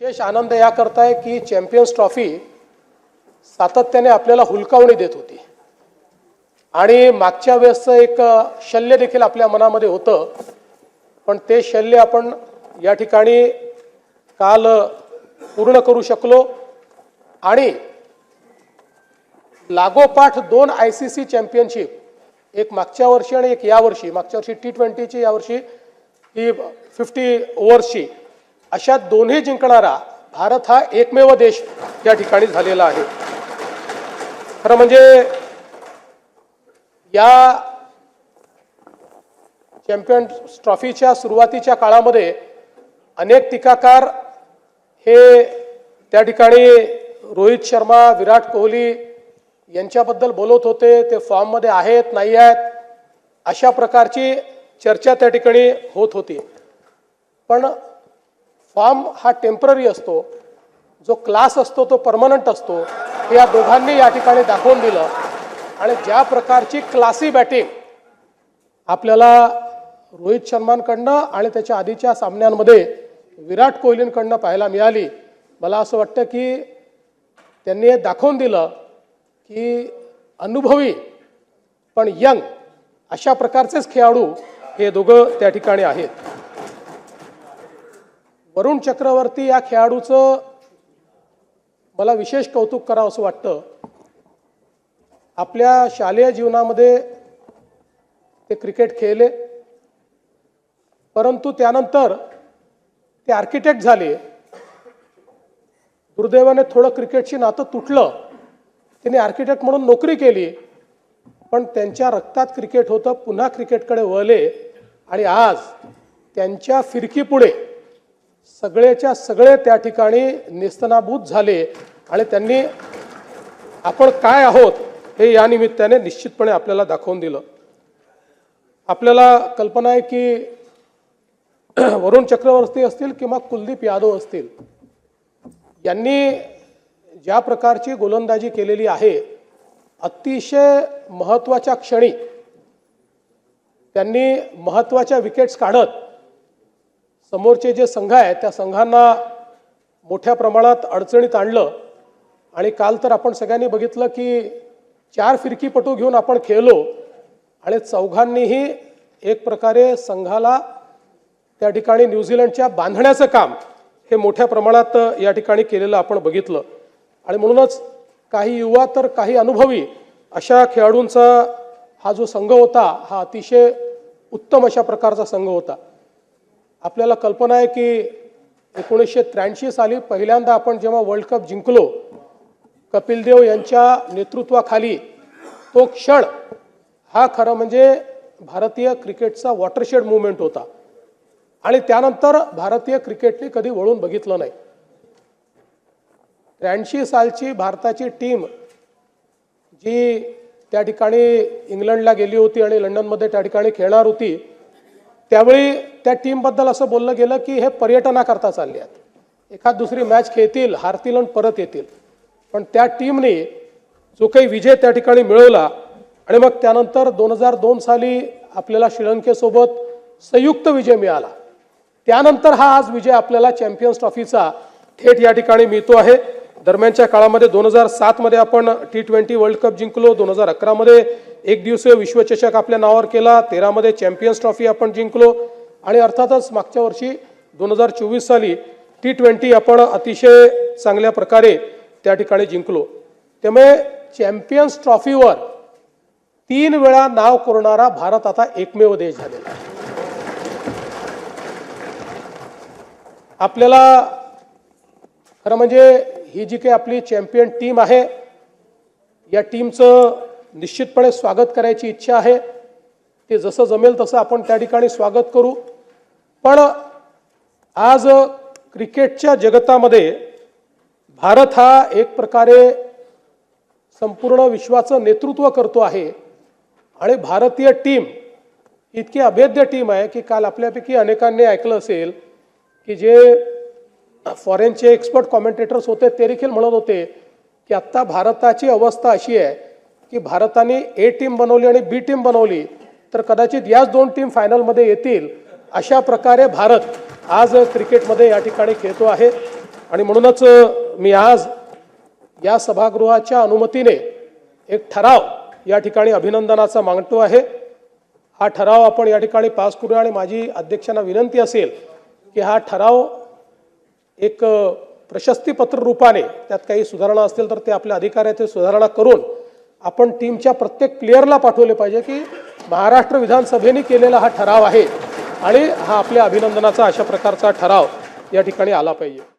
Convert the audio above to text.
विशेष आनंद याकरता आहे की चॅम्पियन्स ट्रॉफी सातत्याने आपल्याला हुलकावणी देत होती. आणि मागच्या वेळेसचं एक शल्य देखील आपल्या मनामध्ये होतं. पण ते शल्य आपण या ठिकाणी काल पूर्ण करू शकलो. आणि लागोपाठ दोन आय सी सी चॅम्पियनशिप एक मागच्या वर्षी आणि एक यावर्षी मागच्या वर्षी टी ट्वेंटीची यावर्षी ही फिफ्टी ओव्हर्सची अशा दोन्ही जिंकणारा भारत हा एकमेव देश या ठिकाणी झालेला आहे. खरं म्हणजे या चॅम्पियन्स ट्रॉफीच्या सुरुवातीच्या काळामध्ये अनेक टीकाकार हे त्या ठिकाणी रोहित शर्मा विराट कोहली यांच्याबद्दल बोलत होते ते फॉर्ममध्ये आहेत नाही आहेत अशा प्रकारची चर्चा त्या ठिकाणी होत होती. पण फॉर्म हा टेंपररी असतो जो क्लास असतो तो परमनंट असतो हे या दोघांनी या ठिकाणी दाखवून दिलं. आणि ज्या प्रकारची क्लासी बॅटिंग आपल्याला रोहित शर्मांकडनं आणि त्याच्या आधीच्या सामन्यांमध्ये विराट कोहलींकडनं पाहायला मिळाली मला असं वाटतं की त्यांनी हे दाखवून दिलं की अनुभवी पण यंग अशा प्रकारचेच खेळाडू हे दोघं त्या ठिकाणी आहेत. वरुण चक्रवर्ती या खेळाडूचं मला विशेष कौतुक करावं असं वाटतं. आपल्या शालेय जीवनामध्ये ते क्रिकेट खेळले. परंतु त्यानंतर ते आर्किटेक्ट झाले. दुर्दैवाने थोडं क्रिकेटशी नातं तुटलं. त्यांनी आर्किटेक्ट म्हणून नोकरी केली. पण त्यांच्या रक्तात क्रिकेट होतं पुन्हा क्रिकेटकडे वळले. आणि आज त्यांच्या फिरकीपुढे सगळेच्या सगळे त्या ठिकाणी नेस्तनाभूत झाले आणि त्यांनी आपण काय आहोत हे या निमित्ताने निश्चितपणे आपल्याला दाखवून दिलं. आपल्याला कल्पना आहे की वरुण चक्रवर्ती असतील किंवा कुलदीप यादव असतील यांनी ज्या प्रकारची गोलंदाजी केलेली आहे अतिशय महत्त्वाच्या क्षणी त्यांनी महत्त्वाच्या विकेट्स काढत समोरचे जे संघ आहेत त्या संघांना मोठ्या प्रमाणात अडचणीत आणलं. आणि काल तर आपण सगळ्यांनी बघितलं की चार फिरकीपटू घेऊन आपण खेळलो आणि चौघांनीही एक प्रकारे संघाला त्या ठिकाणी न्यूझीलंडच्या बांधण्याचं काम हे मोठ्या प्रमाणात या ठिकाणी केलेलं आपण बघितलं. आणि म्हणूनच काही युवा तर काही अनुभवी अशा खेळाडूंचा हा जो संघ होता हा अतिशय उत्तम अशा प्रकारचा संघ होता. आपल्याला कल्पना आहे की एकोणीसशे त्र्याऐंशी साली पहिल्यांदा आपण जेव्हा वर्ल्ड कप जिंकलो कपिल देव यांच्या नेतृत्वाखाली तो क्षण हा खरं म्हणजे भारतीय क्रिकेटचा वॉटरशेड मुवमेंट होता. आणि त्यानंतर भारतीय क्रिकेटने कधी वळून बघितलं नाही. त्र्याऐंशी सालची भारताची टीम जी त्या ठिकाणी इंग्लंडला गेली होती आणि लंडनमध्ये त्या ठिकाणी खेळणार होती त्यावेळी त्या टीमबद्दल असं बोललं गेलं की हे पर्यटनाकरता चालले आहेत. एखाद दुसरी मॅच खेळतील हारतील आणि परत येतील. पण त्या टीमने जो काही विजय त्या ठिकाणी मिळवला आणि मग त्यानंतर दोन हजार दोन साली आपल्याला श्रीलंकेसोबत संयुक्त विजय मिळाला. त्यानंतर हा आज विजय आपल्याला चॅम्पियन्स ट्रॉफीचा थेट या ठिकाणी मिळतो आहे. दरम्यानच्या काळामध्ये दोन हजार सातमध्ये आपण टी ट्वेंटी वर्ल्ड कप जिंकलो दोन हजार अकरामध्ये एक दिवसीय विश्वचषक आपल्या नावावर केला तेरामध्ये चॅम्पियन्स ट्रॉफी आपण जिंकलो आणि अर्थातच मागच्या वर्षी दोन हजार चोवीस साली टी ट्वेंटी आपण अतिशय चांगल्या प्रकारे त्या ठिकाणी जिंकलो. त्यामुळे चॅम्पियन्स ट्रॉफीवर तीन वेळा नाव कोरणारा भारत आता एकमेव देश झालेला आहे. आपल्याला खरं म्हणजे ही जी काही आपली चॅम्पियन टीम आहे या टीमचं निश्चितपणे स्वागत करायची इच्छा आहे. ते जसं जमेल तसं आपण त्या ठिकाणी स्वागत करू. पण आज क्रिकेटच्या जगतामध्ये भारत हा एक प्रकारे संपूर्ण विश्वाचं नेतृत्व करतो आहे. आणि भारतीय टीम इतकी अभेद्य टीम आहे की काल आपल्यापैकी अनेकांनी ऐकलं असेल की जे फॉरेनचे एक्सपर्ट कॉमेंटेटर्स होते ते देखील म्हणत होते की आत्ता भारताची अवस्था अशी आहे की भारताने ए टीम बनवली आणि बी टीम बनवली तर कदाचित याच दोन टीम फायनलमध्ये येतील. अशा प्रकारे भारत आज क्रिकेटमध्ये या ठिकाणी खेळतो आहे. आणि म्हणूनच मी आज या सभागृहाच्या अनुमतीने एक ठराव या ठिकाणी अभिनंदनाचा मागतो आहे. हा ठराव आपण या ठिकाणी पास करूया आणि माझी अध्यक्षांना विनंती असेल की हा ठराव एक प्रशस्तीपत्र रूपाने त्यात काही सुधारणा असतील तर ते आपल्या अधिकाऱ्याचे सुधारणा करून आपण टीमच्या प्रत्येक प्लेअरला पाठवले पाहिजे की महाराष्ट्र विधानसभेने केलेला हा ठराव आहे. आणि हा आपल्या अभिनंदनाचा अशा प्रकारचा ठराव या ठिकाणी आला पाहिजे.